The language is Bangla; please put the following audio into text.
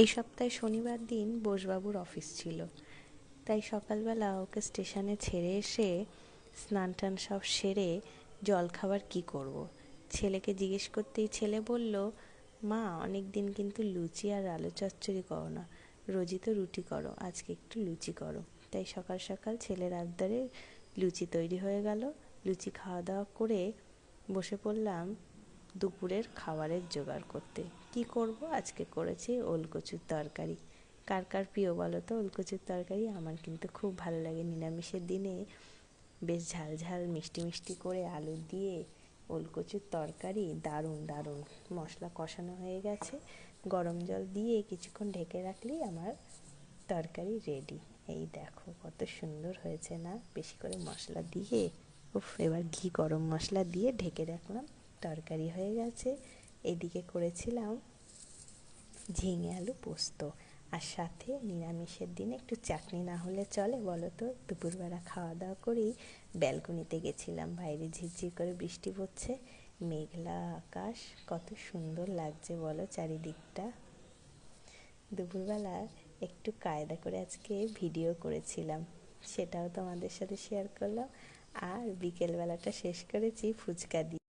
এই সপ্তাহে শনিবার দিন বোসবাবুর অফিস ছিল। তাই সকালবেলা ওকে স্টেশনে ছেড়ে এসে স্নান টান সব সেরে জল খাবার কি করব। ছেলেকে জিজ্ঞেস করতেই ছেলে বলল, মা অনেক দিন কিন্তু লুচি আর আলু চচ্চড়ি করো না। রোজই তো রুটি করো, আজকে একটু লুচি করো। তাই সকাল সকাল ছেলের আবদারে লুচি তৈরি হয়ে গেল। লুচি খাওয়া দাওয়া করে বসে পড়লাম দুপুরের খাবারের জোগাড় করতে। কি করব? আজকে করেছি ওলকচুর তরকারি। কার কার প্রিয় বলো তো? ওলকচুর তরকারি আমার কিন্তু খুব ভালো লাগে। নিরামিষের দিনে বেশ ঝাল ঝাল, মিষ্টি মিষ্টি করে আলু দিয়ে ওলকচুর তরকারি দারুণ দারুণ। মশলা কষানো হয়ে গেছে। গরম জল দিয়ে কিছুক্ষণ ঢেকে রাখলেই আমার তরকারি রেডি এই দেখো কত সুন্দর হয়েছে না? বেশি করে মশলা দিয়ে, উফ, এবার ঘি গরম মশলা দিয়ে ঢেকে রাখলাম। তরকারি হয়ে গেছে। এদিকে করেছিলাম ঝিঙে আলু পোস্ত। আর সাথে নিরামিষের দিনে একটু চাটনি না হলে চলে, বলো তো? দুপুরবেলা খাওয়া দাওয়া করেই ব্যালকনিতে গেছিলাম। বাইরে ঝিরঝির করে বৃষ্টি পড়ছে। মেঘলা আকাশ, কত সুন্দর লাগছে, বলো চারিদিকটা। দুপুরবেলা একটু কায়দা করে আজকে ভিডিও করেছিলাম। সেটাও তোমাদের সাথে শেয়ার করলাম। আর বিকেলবেলাটা শেষ করেছি ফুচকা দিয়ে।